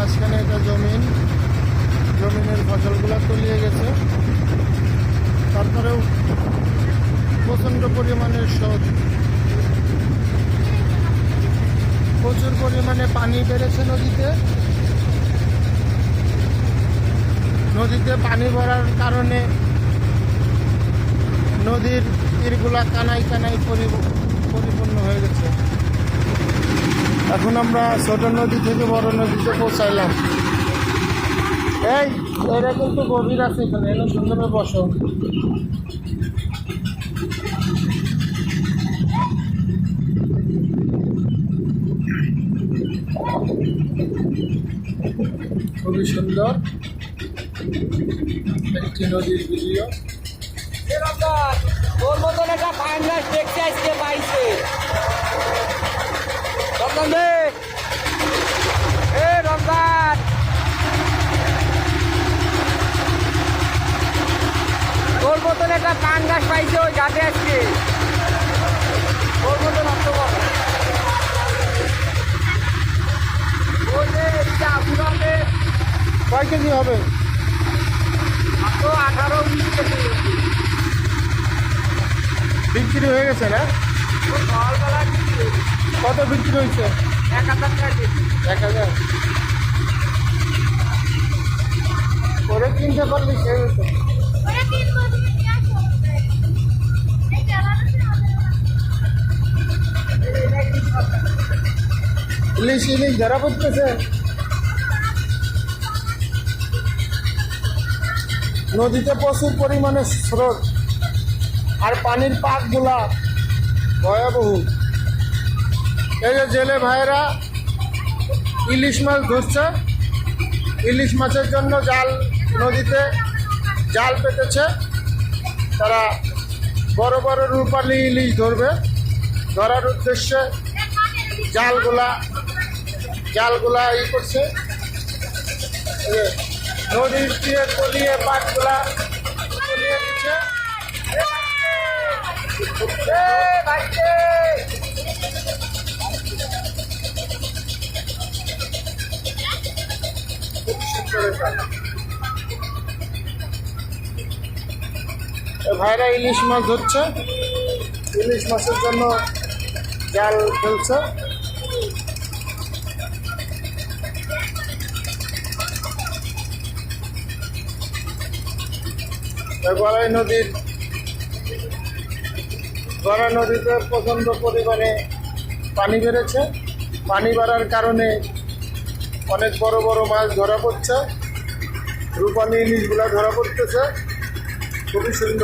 মাঝখানে একটা জমিন, জমিনের ফসলগুলো তলিয়ে গেছে। তারপরেও প্রচণ্ড পরিমাণের স্রোত প্রচুর পরিমাণে পানি বেড়েছে নদীতে। নদীতে পানি ভরার কারণে নদীর তীরগুলা কানাই কানাই পরি- পরিপূর্ণ হয়ে গেছে। এখন আমরা ছোট নদী থেকে বড় নদীতে পৌঁছাইলাম। এই এটা কিন্তু গভীর আছে এখানে এলো সুন্দর বসো। খুবই সুন্দর একটি নদীর ভিডিও। তোর মতন একটা ফাইন দেখতে আজকে। পাইছে ওই ঘাটে আজকে কর কয় কেজি হবে? আঠারো উনিশ কেজি। বিক্রি হয়ে গেছে না? কত বিক্রি হয়েছে? এক হাজার এক হাজার। করে কিনতে পারলি সে হতো ইলিশ ইলিশ ধরা পড়তেছে। নদীতে প্রচুর পরিমাণে স্রোত আর পানির পাকগুলা ভয়াবহ। এই যে জেলে ভাইয়েরা, ইলিশ মাছ ধরছে। ইলিশ মাছের জন্য জাল নদীতে জাল পেতেছে। তারা বড় বড় রূপালি ইলিশ ধরবে। ধরার উদ্দেশ্যে জালগুলা জালগুলা ই করছে। নদীর দিয়ে তলিয়ে পাটগুলা তলিয়ে দিচ্ছে। ভাইরা ইলিশ মাছ ধরছে। ইলিশ মাছের জন্য জাল ফেলছে। গড়াই নদীর গড়াই নদীতে প্রচণ্ড পরিমাণে পানি বেড়েছে। পানি বাড়ার কারণে অনেক বড় বড় মাছ ধরা পড়ছে। রূপালী ইলিশগুলো ধরা পড়তেছে। খুবই সুন্দর।